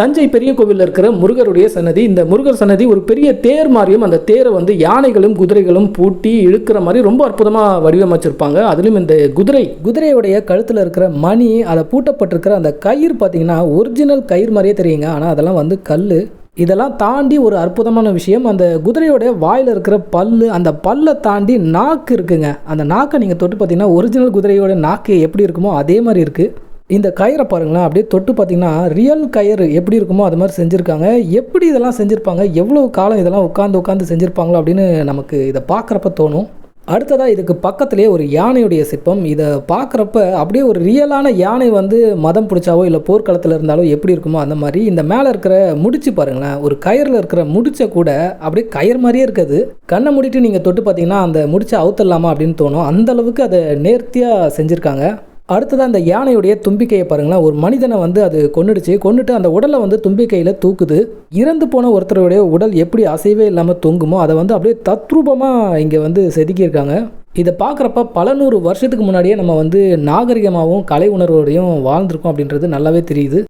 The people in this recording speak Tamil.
தஞ்சை பெரிய கோவிலில் இருக்கிற முருகருடைய சன்னதி இந்த முருகர் சன்னதி ஒரு பெரிய தேர் மாதிரியும் அந்த தேரை வந்து யானைகளும் குதிரைகளும் பூட்டி இழுக்கிற மாதிரி ரொம்ப அற்புதமாக வடிவமைச்சிருப்பாங்க. அதுலேயும் இந்த குதிரை குதிரையுடைய கழுத்தில் இருக்கிற மணி அதை பூட்டப்பட்டிருக்கிற அந்த கயிறு பார்த்தீங்கன்னா ஒரிஜினல் கயிறு மாதிரியே தெரியுங்க. ஆனால் அதெல்லாம் வந்து கல் இதெல்லாம் தாண்டி ஒரு அற்புதமான விஷயம். அந்த குதிரையோட வாயில் இருக்கிற பல்லு அந்த பல்லை தாண்டி நாக்கு இருக்குங்க. அந்த நாக்கை நீங்கள் தொட்டு பார்த்தீங்கன்னா ஒரிஜினல் குதிரையோட நாக்கு எப்படி இருக்குமோ அதே மாதிரி இருக்குது இந்த கயிறை பாருங்களேன் அப்படியே தொட்டு பார்த்தீங்கன்னா ரியல் கயிறு எப்படி இருக்குமோ அது மாதிரி செஞ்சுருக்காங்க. எப்படி இதெல்லாம் செஞ்சுருப்பாங்க? எவ்வளோ காலம் இதெல்லாம் உட்காந்து உட்காந்து செஞ்சுருப்பாங்களோ அப்படின்னு நமக்கு இதை பார்க்குறப்ப தோணும். அடுத்ததாக இதுக்கு பக்கத்துலேயே ஒரு யானையுடைய சிற்பம். இதை பார்க்குறப்ப அப்படியே ஒரு ரியலான யானை வந்து மதம் பிடிச்சாவோ இல்லை போர்க்களத்தில் இருந்தாலோ எப்படி இருக்குமோ அந்த மாதிரி இந்த மேலே இருக்கிற முடிச்சு பாருங்களேன் ஒரு கயிறில் இருக்கிற முடிச்ச கூட அப்படியே கயிறு மாதிரியே இருக்குது. கண்ணை முடிட்டு நீங்கள் தொட்டு பார்த்தீங்கன்னா அந்த முடிச்சை அவுத்தரலாமா அப்படின்னு தோணும். அந்தளவுக்கு அதை நேர்த்தியாக செஞ்சுருக்காங்க. அடுத்ததாக அந்த யானையுடைய தும்பிக்கையை பாருங்களேன். ஒரு மனிதனை வந்து அது கொன்னுடுச்சு. கொண்டுட்டு அந்த உடலை வந்து தும்பிக்கையில் தூக்குது. இறந்து போன ஒருத்தருடைய உடல் எப்படி அசைவே இல்லாமல் தொங்குமோ அதை வந்து அப்படியே தத்ரூபமாக இங்கே வந்து செதுக்கியிருக்காங்க. இதை பார்க்குறப்ப பல நூறு வருஷத்துக்கு முன்னாடியே நம்ம வந்து நாகரிகமாகவும் கலை உணர்வோடையும் வாழ்ந்திருக்கோம் அப்படின்றது நல்லாவே தெரியுது.